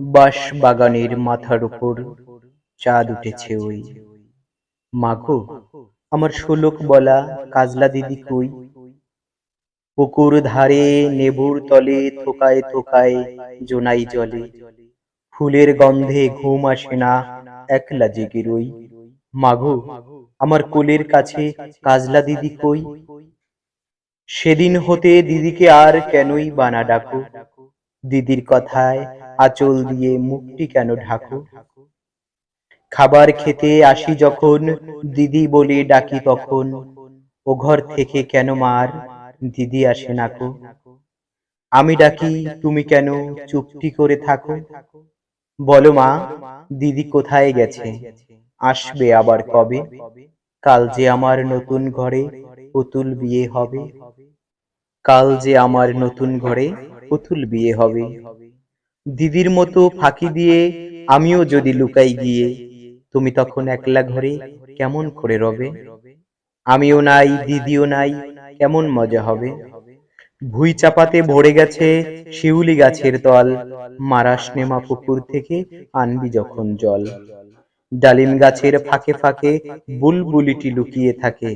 বাঁশ বাগানের মাথার উপর চাঁদ উঠেছে ওই। মাগো, আমার শোলক বলা কাজলা দিদি কই? পুকুর ধারে নেবুর তলে থোকায় থোকায় জোনাই জলে। ফুলের গন্ধে ঘুম আসে না, একলা জেগে রই। মাগো, আমার কোলের কাছে কাজলা দিদি কই? সেদিন হতে দিদিকে আর কেনই বানা ডাকো? দিদির কথায় আঁচল দিয়ে মুখটি কেন ঢাকো? খাবার খেতে আসি যখন, দিদি বলে ডাকি তখন, ও ঘর থেকে কেন মার? দিদি আসে নাকো আমি ডাকি, তুমি কেন চুপটি করে থাকো? বলো মা, দিদি কোথায় গেছে? আসবে আবার কবে? কাল যে আমার নতুন ঘরে পুতুল বিয়ে হবে। কাল যে আমার নতুন ঘরে পুতুল বিয়ে হবে। দিদির মতো ফাঁকি দিয়ে আমিও যদি লুকাই গিয়ে, তুমি তখন একলা ঘরে কেমন করে রবে? আমিও নাই, দিদিও নাই, কেমন মজা হবে? ভুই চাপাতে ভরে গেছে শিউলি গাছের তল, মারাস নেমা পুকুর থেকে আনবি যখন জল। ডালিম গাছের ফাঁকে ফাঁকে বুলবুলিটি লুকিয়ে থাকে,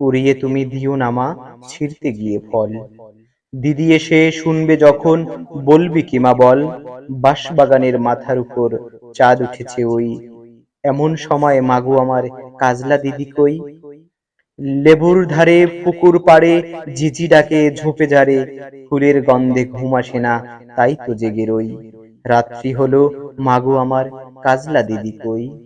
উড়িয়ে তুমি দিও নামা ছিঁড়তে গিয়ে ফল। দিদি এসে শুনবে যখন, বলবি কি মা বল? বাঁশবাগানের মাথার উপর চাঁদ উঠেছে ওই। এমন সময় মাগু আমার কাজলা দিদি কই? লেবুর ধারে পুকুর পাড়ে ঝিঝি ডাকে ঝোপে ঝাড়ে, ফুলের গন্ধে ঘুম আসে না, তাই তো জেগে রই। রাত্রি হলো, মাগো আমার কাজলা দিদি কই?